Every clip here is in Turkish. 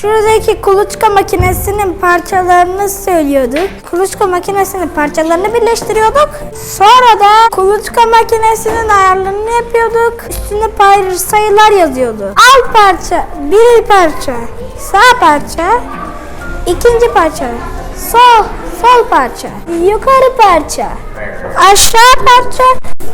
Şuradaki kuluçka makinesinin parçalarını söylüyorduk. Kuluçka makinesinin parçalarını birleştiriyorduk. Sonra da kuluçka makinesinin ayarlarını yapıyorduk. Üstüne payır sayılar yazıyordu. Alt parça, bir parça, sağ parça, ikinci parça, sol, sol parça, yukarı parça, aşağı parça,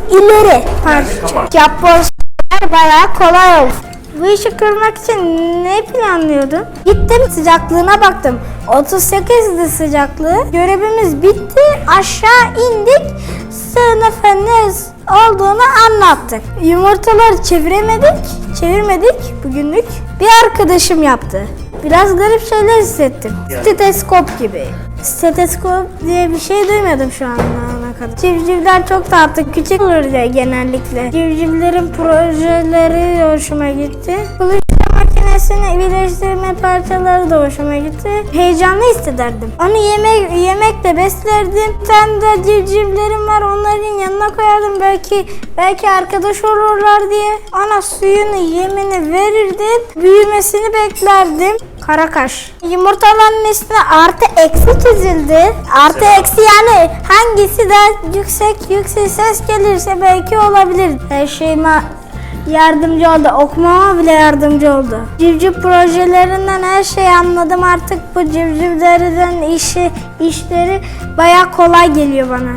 ileri parça. Yapbozlar bayağı kolay oldu. Bu işi kırmak için ne planlıyordun? Gittim sıcaklığına baktım. 38'di sıcaklığı. Görevimiz bitti. Aşağı indik. Sınıfa ne olduğunu anlattık. Yumurtaları çeviremedik. Çevirmedik bugünlük. Bir arkadaşım yaptı. Biraz garip şeyler hissettim. Steteskop gibi. Steteskop diye bir şey duymadım şu ana kadar. Civcivler çok tatlı, küçük olur diye genellikle. Civcivlerin projeleri hoşuma gitti. Kuluçka makinesini birleştirme parçaları da hoşuma gitti. Heyecanlı hissederdim. Onu yemek yemekle beslerdim. Tane de civcivlerim var. Onların yanına koyardım. Belki belki arkadaş olurlar diye. Ona suyunu, yemini verirdim. Büyümesini beklerdim. Karakaş. Yumurtaların üstüne artı eksi çizildi. Artı eksi yani hangisi daha yüksek yüksek ses gelirse belki olabilir. Her şeyime yardımcı oldu. Okumama bile yardımcı oldu. Civciv projelerinden her şeyi anladım. Artık bu civcivlerden işi işleri baya kolay geliyor bana.